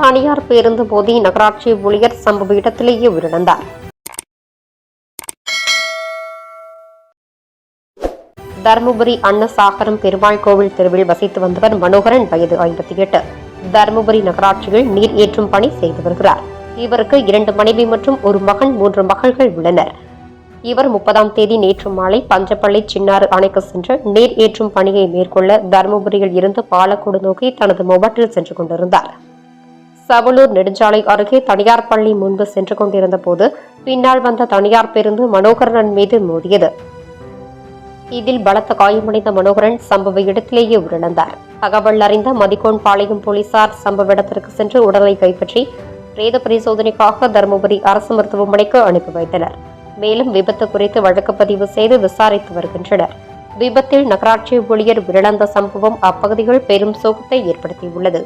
தனியார் பேருந்து மோதி நகராட்சி ஊழியர் சம்பவ இடத்திலேயே உயிரிழந்தார். தருமபுரி அன்னசாகரம் பெருமாள் கோவில் தெருவில் வசித்து வந்தவர் மனோகரன் வயது ஐம்பத்தி எட்டு. தருமபுரி நகராட்சியில் நீர் ஏற்றும் பணி செய்து வருகிறார். இவருக்கு இரண்டு மனைவி மற்றும் ஒரு மகன் மூன்று மகள்கள் உள்ளனர். இவர் முப்பதாம் தேதி நேற்று மாலை பஞ்சப்பள்ளி சின்னாறு அணைக்கு சென்று நீர் ஏற்றும் பணியை மேற்கொள்ள தருமபுரியில் இருந்து பாலக்கோடு நோக்கி தனது மொபட்டில் சென்று கொண்டிருந்தார். சவலூர் நெடுஞ்சாலை அருகே தனியார் பள்ளி முன்பு சென்று கொண்டிருந்த போது பின்னால் வந்த தனியார் பேருந்து மனோகரன் மீது மோதியது. இதில் பலத்த காயமடைந்த மனோகரன் சம்பவ இடத்திலேயே உயிரிழந்தார். தகவல் அறிந்த மதிக்கோன்பாளையம் போலீசார் சம்பவ இடத்திற்கு சென்று உடலை கைப்பற்றி பிரேத பரிசோதனைக்காக தருமபுரி அரசு மருத்துவமனைக்கு அனுப்பி வைத்தனர். மேலும் விபத்து குறித்து வழக்கு பதிவு செய்து விசாரித்து வருகின்றனர். விபத்தில் நகராட்சி ஊழியர் உயிரிழந்த சம்பவம் அப்பகுதியில் பெரும் சோகத்தை ஏற்படுத்தியுள்ளது.